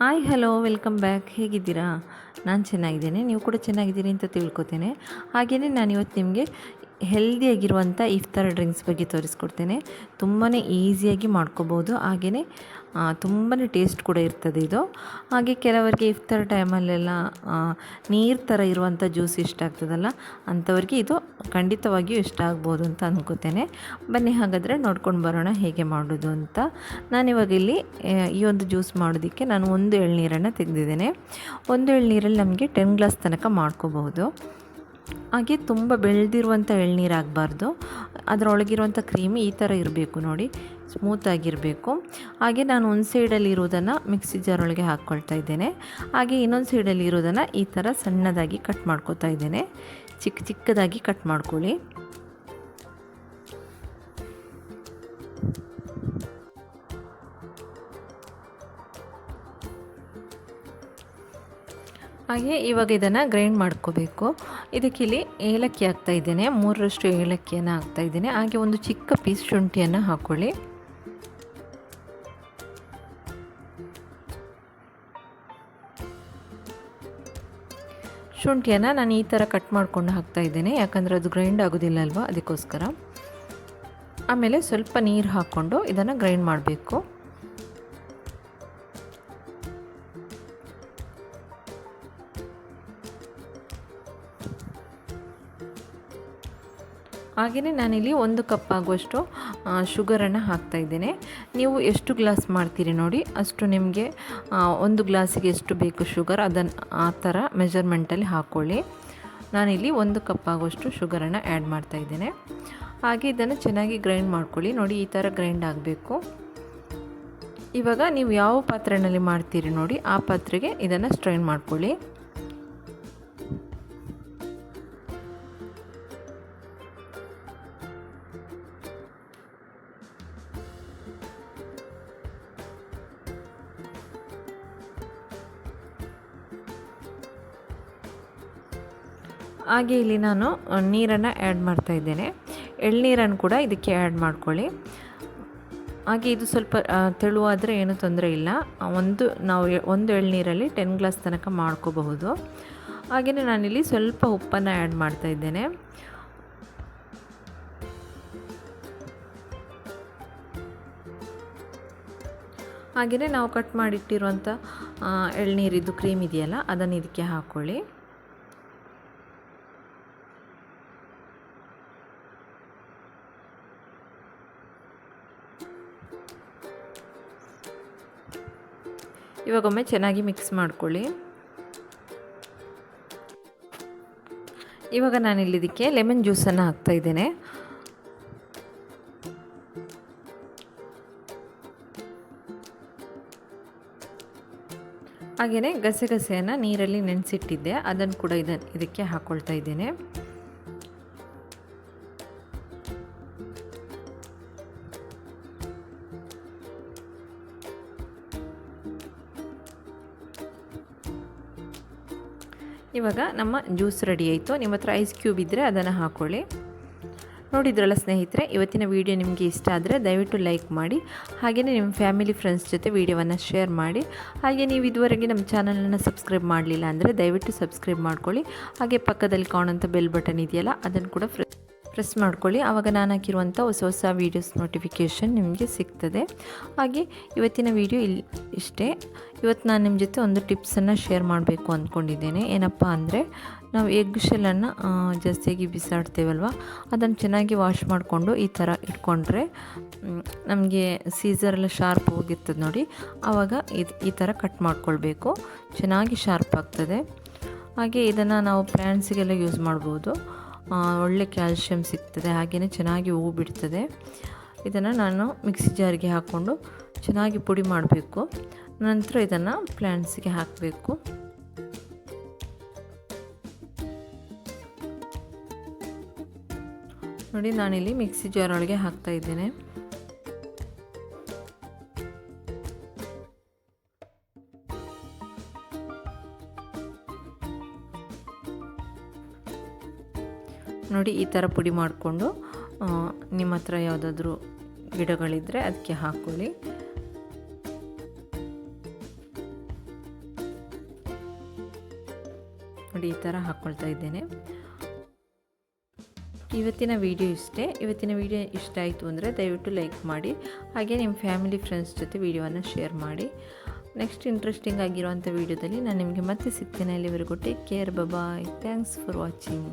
Hi, hello, welcome back. ಹೇಗಿದ್ದೀರಾ? ನಾನು ಚೆನ್ನಾಗಿದ್ದೇನೆ. ನೀವು ಕೂಡ ಚೆನ್ನಾಗಿದ್ದೀರಿ ಅಂತ ತಿಳ್ಕೊತೇನೆ. ಹಾಗೆಯೇ ನಾನು ಇವತ್ತು ನಿಮಗೆ ಹೆಲ್ದಿಯಾಗಿರುವಂಥ ಇಫ್ತಾರ್ ಡ್ರಿಂಕ್ಸ್ ಬಗ್ಗೆ ತೋರಿಸ್ಕೊಡ್ತೇನೆ. ತುಂಬಾ ಈಸಿಯಾಗಿ ಮಾಡ್ಕೋಬೋದು. ಹಾಗೆಯೇ ತುಂಬಾ ಟೇಸ್ಟ್ ಕೂಡ ಇರ್ತದೆ ಇದು. ಹಾಗೆ ಕೆಲವರಿಗೆ ಇಫ್ತಾರ್ ಟೈಮಲ್ಲೆಲ್ಲ ನೀರು ಥರ ಇರುವಂಥ ಜ್ಯೂಸ್ ಇಷ್ಟ ಆಗ್ತದಲ್ಲ, ಅಂಥವ್ರಿಗೆ ಇದು ಖಂಡಿತವಾಗಿಯೂ ಇಷ್ಟ ಆಗ್ಬೋದು ಅಂತ ಅಂದ್ಕೋತೇನೆ ಬನ್ನಿ, ಹಾಗಾದರೆ ನೋಡ್ಕೊಂಡು ಬರೋಣ ಹೇಗೆ ಮಾಡೋದು ಅಂತ. ನಾನಿವಾಗ ಇಲ್ಲಿ ಈ ಒಂದು ಜ್ಯೂಸ್ ಮಾಡೋದಕ್ಕೆ ನಾನು ಒಂದು ಎಳ್ನೀರನ್ನು ತೆಗೆದಿದ್ದೇನೆ. ಒಂದು ಎಳ್ನೀರಲ್ಲಿ ನಮಗೆ ಟೆನ್ ಗ್ಲಾಸ್ ತನಕ ಮಾಡ್ಕೋಬಹುದು ಹಾಗೆ ತುಂಬ ಬೆಳೆದಿರುವಂಥ ಎಳ್ನೀರು ಆಗಬಾರ್ದು ಅದರೊಳಗಿರುವಂಥ ಕ್ರೀಮ್ ಈ ಥರ ಇರಬೇಕು ನೋಡಿ ಸ್ಮೂತಾಗಿರಬೇಕು ಹಾಗೆ ನಾನು ಒಂದು ಸೈಡಲ್ಲಿ ಇರೋದನ್ನು ಮಿಕ್ಸಿ ಜಾರೊಳಗೆ ಹಾಕ್ಕೊಳ್ತಾ ಇದ್ದೇನೆ. ಹಾಗೆ ಇನ್ನೊಂದು ಸೈಡಲ್ಲಿ ಇರೋದನ್ನು ಈ ಥರ ಸಣ್ಣದಾಗಿ ಕಟ್ ಮಾಡ್ಕೋತಾ ಇದ್ದೇನೆ. ಚಿಕ್ಕ ಚಿಕ್ಕದಾಗಿ ಕಟ್ ಮಾಡ್ಕೊಳ್ಳಿ. ಹಾಗೆ ಇವಾಗ ಇದನ್ನು ಗ್ರೈಂಡ್ ಮಾಡ್ಕೋಬೇಕು. ಇದಕ್ಕೆ ಇಲ್ಲಿ ಏಲಕ್ಕಿ ಹಾಕ್ತಾ ಇದ್ದೇನೆ. ಮೂರರಷ್ಟು ಏಲಕ್ಕಿಯನ್ನು ಹಾಕ್ತಾ ಇದ್ದೇನೆ. ಹಾಗೆ ಒಂದು ಚಿಕ್ಕ ಪೀಸ್ ಶುಂಠಿಯನ್ನು ಹಾಕ್ಕೊಳ್ಳಿ ಶುಂಠಿಯನ್ನು ನಾನು ಈ ಥರ ಕಟ್ ಮಾಡಿಕೊಂಡು ಹಾಕ್ತಾ ಇದ್ದೇನೆ. ಯಾಕಂದರೆ ಅದು ಗ್ರೈಂಡ್ ಆಗೋದಿಲ್ಲ ಅಲ್ವಾ? ಅದಕ್ಕೋಸ್ಕರ. ಆಮೇಲೆ ಸ್ವಲ್ಪ ನೀರು ಹಾಕ್ಕೊಂಡು ಇದನ್ನು ಗ್ರೈಂಡ್ ಮಾಡಬೇಕು. ಹಾಗೆಯೇ ನಾನಿಲ್ಲಿ ಒಂದು ಕಪ್ ಆಗುವಷ್ಟು ಶುಗರನ್ನು ಹಾಕ್ತಾ ಇದ್ದೇನೆ. ನೀವು ಎಷ್ಟು ಗ್ಲಾಸ್ ಮಾಡ್ತೀರಿ ನೋಡಿ, ಅಷ್ಟು ನಿಮಗೆ ಒಂದು ಗ್ಲಾಸಿಗೆ ಎಷ್ಟು ಬೇಕು ಶುಗರ್ ಅದನ್ನು ಆ ಥರ ಮೆಜರ್ಮೆಂಟಲ್ಲಿ ಹಾಕ್ಕೊಳ್ಳಿ ನಾನಿಲ್ಲಿ ಒಂದು ಕಪ್ ಆಗುವಷ್ಟು ಶುಗರನ್ನು ಆ್ಯಡ್ ಮಾಡ್ತಾ ಇದ್ದೇನೆ. ಹಾಗೆ ಇದನ್ನು ಚೆನ್ನಾಗಿ ಗ್ರೈಂಡ್ ಮಾಡ್ಕೊಳ್ಳಿ. ನೋಡಿ, ಈ ಥರ ಗ್ರೈಂಡ್ ಆಗಬೇಕು. ಇವಾಗ ನೀವು ಯಾವ ಪಾತ್ರೆಯಲ್ಲಿ ಮಾಡ್ತೀರಿ ನೋಡಿ, ಆ ಪಾತ್ರೆಗೆ ಇದನ್ನು ಸ್ಟ್ರೈನ್ ಮಾಡ್ಕೊಳ್ಳಿ. ಹಾಗೆ ಇಲ್ಲಿ ನಾನು ನೀರನ್ನು ಆ್ಯಡ್ ಮಾಡ್ತಾ ಇದ್ದೇನೆ. ಎಳ್ನೀರನ್ನು ಕೂಡ ಇದಕ್ಕೆ ಆ್ಯಡ್ ಮಾಡ್ಕೊಳ್ಳಿ. ಹಾಗೆ ಇದು ಸ್ವಲ್ಪ ತೆಳುವಾದರೆ ಏನೂ ತೊಂದರೆ ಇಲ್ಲ. ಒಂದು, ನಾವು ಒಂದು ಎಳ್ನೀರಲ್ಲಿ ಟೆನ್ ಗ್ಲಾಸ್ ತನಕ ಮಾಡ್ಕೋಬಹುದು. ಹಾಗೆಯೇ ನಾನಿಲ್ಲಿ ಸ್ವಲ್ಪ ಉಪ್ಪನ್ನು ಆ್ಯಡ್ ಮಾಡ್ತಾ ಇದ್ದೇನೆ. ಹಾಗೆಯೇ ನಾವು ಕಟ್ ಮಾಡಿಟ್ಟಿರುವಂಥ ಎಳ್ನೀರಿದ್ದು ಕ್ರೀಮ್ ಇದೆಯಲ್ಲ, ಅದನ್ನು ಇದಕ್ಕೆ ಹಾಕ್ಕೊಳ್ಳಿ ಇವಾಗೊಮ್ಮೆ ಚೆನ್ನಾಗಿ ಮಿಕ್ಸ್ ಮಾಡ್ಕೊಳ್ಳಿ. ಇವಾಗ ನಾನಿಲ್ಲಿ ಇದಕ್ಕೆ ಲೆಮನ್ ಜ್ಯೂಸನ್ನು ಹಾಕ್ತಾಯಿದ್ದೇನೆ ಹಾಗೆಯೇ ಗಸೆಗಸೆಯನ್ನು ನೀರಲ್ಲಿ ನೆನೆಸಿಟ್ಟಿದ್ದೆ. ಅದನ್ನು ಕೂಡ ಇದನ್ನು ಇದಕ್ಕೆ ಹಾಕ್ಕೊಳ್ತಾ ಇದ್ದೇನೆ. ಇವಾಗ ನಮ್ಮ ಜ್ಯೂಸ್ ರೆಡಿ ಆಯಿತು. ನಿಮ್ಮ ಹತ್ರ ಐಸ್ ಕ್ಯೂಬ್ ಇದ್ದರೆ ಅದನ್ನು ಹಾಕ್ಕೊಳ್ಳಿ ನೋಡಿದ್ರಲ್ಲ ಸ್ನೇಹಿತರೆ, ಇವತ್ತಿನ ವಿಡಿಯೋ ನಿಮಗೆ ಇಷ್ಟ ಆದರೆ ದಯವಿಟ್ಟು ಲೈಕ್ ಮಾಡಿ ಹಾಗೆಯೇ ನಿಮ್ಮ ಫ್ಯಾಮಿಲಿ ಫ್ರೆಂಡ್ಸ್ ಜೊತೆ ವಿಡಿಯೋವನ್ನು ಶೇರ್ ಮಾಡಿ, ಹಾಗೆ ನೀವು ಇದುವರೆಗೆ ನಮ್ಮ ಚಾನಲನ್ನು ಸಬ್ಸ್ಕ್ರೈಬ್ ಮಾಡಲಿಲ್ಲ ಅಂದರೆ ದಯವಿಟ್ಟು ಸಬ್ಸ್ಕ್ರೈಬ್ ಮಾಡ್ಕೊಳ್ಳಿ. ಹಾಗೆ ಪಕ್ಕದಲ್ಲಿ ಕಾಣುವಂಥ ಬೆಲ್ ಬಟನ್ ಇದೆಯಲ್ಲ, ಅದನ್ನು ಕೂಡ ಪ್ರೆಸ್ ಪ್ರೆಸ್ ಮಾಡ್ಕೊಳ್ಳಿ. ಆವಾಗ ನಾನು ಹಾಕಿರುವಂಥ ಹೊಸ ಹೊಸ ವೀಡಿಯೋಸ್ ನೋಟಿಫಿಕೇಷನ್ ನಿಮಗೆ ಸಿಗ್ತದೆ. ಹಾಗೆ ಇವತ್ತಿನ ವಿಡಿಯೋ ಇಲ್ಲಿ ಇಷ್ಟೇ. ಇವತ್ತು ನಾನು ನಿಮ್ಮ ಜೊತೆ ಒಂದು ಟಿಪ್ಸನ್ನು ಶೇರ್ ಮಾಡಬೇಕು ಅಂದ್ಕೊಂಡಿದ್ದೇನೆ. ಏನಪ್ಪ ಅಂದರೆ, ನಾವು ಎಗ್ ಶೆಲ್ಲನ್ನು ಜಾಸ್ತಿಯಾಗಿ ಬಿಸಾಡ್ತೇವಲ್ವ? ಅದನ್ನು ಚೆನ್ನಾಗಿ ವಾಶ್ ಮಾಡಿಕೊಂಡು ಈ ಥರ ಇಟ್ಕೊಂಡ್ರೆ ನಮಗೆ ಸೀಸರೆಲ್ಲ ಶಾರ್ಪ್ ಹೋಗಿರ್ತದೆ ನೋಡಿ. ಆವಾಗ ಇದು ಈ ಥರ ಕಟ್ ಮಾಡ್ಕೊಳ್ಬೇಕು. ಚೆನ್ನಾಗಿ ಶಾರ್ಪ್ ಆಗ್ತದೆ. ಹಾಗೆ ಇದನ್ನು ನಾವು ಪ್ಯಾಂಟ್ಸಿಗೆಲ್ಲ ಯೂಸ್ ಮಾಡ್ಬೋದು. ಒಳ್ಳೆ ಕ್ಯಾಲ್ಶಿಯಂ ಸಿಗ್ತದೆ ಹಾಗೆಯೇ ಚೆನ್ನಾಗಿ ಹೂವು ಬಿಡ್ತದೆ. ಇದನ್ನು ನಾನು ಮಿಕ್ಸಿ ಜಾರಿಗೆ ಹಾಕ್ಕೊಂಡು ಚೆನ್ನಾಗಿ ಪುಡಿ ಮಾಡಬೇಕು. ನಂತರ ಇದನ್ನು ಪ್ಲ್ಯಾಂಟ್ಸಿಗೆ ಹಾಕಬೇಕು. ನೋಡಿ, ನಾನಿಲ್ಲಿ ಮಿಕ್ಸಿ ಜಾರ್ ಒಳಗೆ ಹಾಕ್ತಾ ಇದ್ದೇನೆ. ನೋಡಿ ಈ ಥರ ಪುಡಿ ಮಾಡಿಕೊಂಡು ನಿಮ್ಮ ಹತ್ರ ಯಾವುದಾದ್ರೂ ಗಿಡಗಳಿದ್ದರೆ ಅದಕ್ಕೆ ಹಾಕ್ಕೊಳ್ಳಿ ನೋಡಿ ಈ ಥರ ಹಾಕ್ಕೊಳ್ತಾ ಇದ್ದೇನೆ. ಇವತ್ತಿನ ವಿಡಿಯೋ ಇಷ್ಟೇ. ಇವತ್ತಿನ ವಿಡಿಯೋ ಇಷ್ಟ ಆಯಿತು ಅಂದರೆ ದಯವಿಟ್ಟು ಲೈಕ್ ಮಾಡಿ, ಹಾಗೆ ನಿಮ್ಮ ಫ್ಯಾಮಿಲಿ, ಫ್ರೆಂಡ್ಸ್ ಜೊತೆ ವಿಡಿಯೋವನ್ನು ಶೇರ್ ಮಾಡಿ. ನೆಕ್ಸ್ಟ್ ಇಂಟ್ರೆಸ್ಟಿಂಗ್ ಆಗಿರುವಂಥ ವಿಡಿಯೋದಲ್ಲಿ ನಾನು ನಿಮಗೆ ಮತ್ತೆ ಸಿಗ್ತೇನೆ. ಅಲ್ಲಿವರೆಗೂ take care. Bye bye thanks for watching